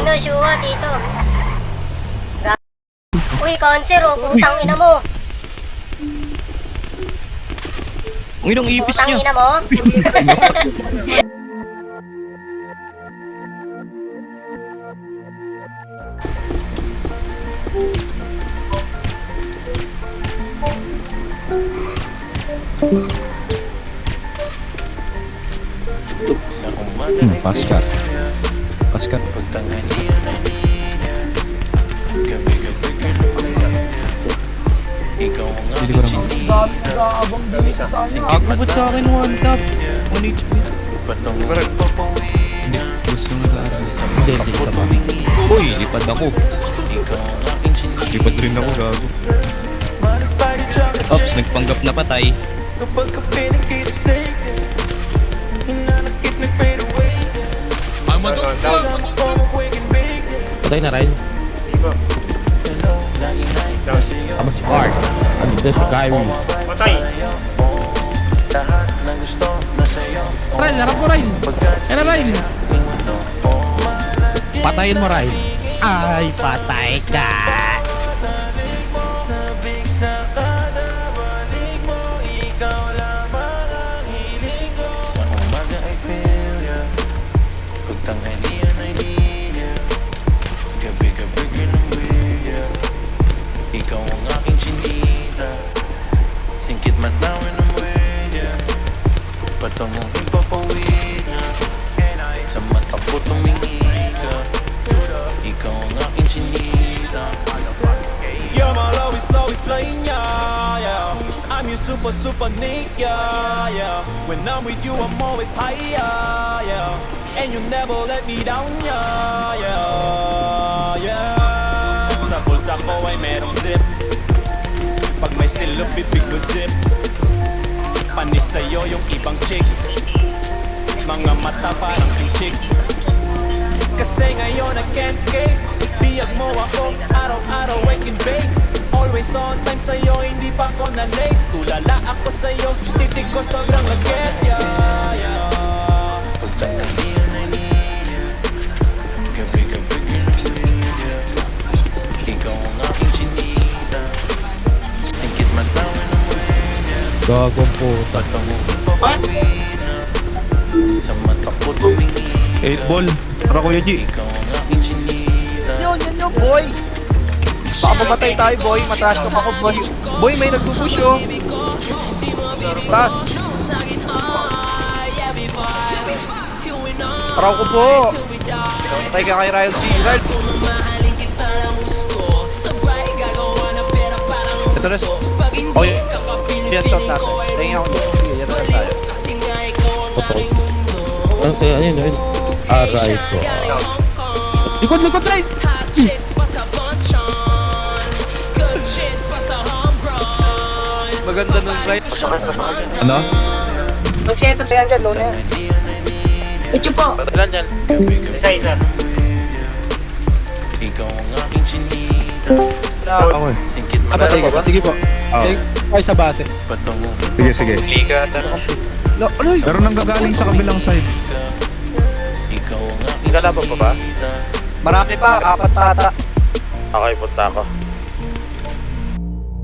ano, Shua dito. Uy, cancer oh, putang ina mo. Ang inong ipis Putang niya. ina mo. Hmm, Pascal. Pascal. Pili ko naman. Ako ba't sa akin one tap? One HP. Hindi. Gusto mo nag-aaral. Hindi, hindi. Isa pa. Uy, lipad ako. Lipad rin ako, gago. Ops, nagpanggap na patay. Patay na Ryan. Tama si Clark. Andito si Kyrie. Patay. Ryan, larap mo Ryan. Kaya Ryan. Patayin mo Ryan. Ay, patay ka. You're my lowest, lowest line, yeah, yeah. I'm your super, super Nick, yeah, yeah. When I'm with you, I'm always high, yeah. And you never let me down, yeah, yeah, yeah. Sa bulsa ko ay merong zip. Pag may silop, bibig zip. Panis sa'yo yung ibang chick. Mga mata parang king chick. Kasi ngayon I can't skate Biyag mo ako, araw-araw I can bake Always on time sa'yo, hindi pa ako na late Tulala ako sa'yo, titig ko sobrang Yeah, yeah Gagong puta. Patungong papawid na Sa mata ko tumingi 8 ball. Para Kuya G. Ikaw ang aking chinita Yun, boy! Baka mamatay tayo, boy. Matras ka pa ako, boy. Boy, may nagpupush, oh. Tas. Paraw ko po. Patay ka kay Ryan T. Ryan. Ito na. Oh, yun. Yan, shot natin. Tingin ako dito. Sige, yan na tayo. Potos. Ano sa'yo? Ano yun? Ano yun? Aray ko. Likod, likod, Ryan! Maganda nun, right? Ano? Magseto to yan dyan, Luna. Ito po. Isa-isa. Ikaw ang aking chinita Ako eh. Singkit Ah, patay ka ba? Sige po. Ah. Sige, Ay, sa base. Patungong Sige, sige. Liga. No, ano yun? Pero nang gagaling sa kabilang side. Ikaw ang aking Galaban pa ba? Marami pa, apat na ata. Okay, punta ako.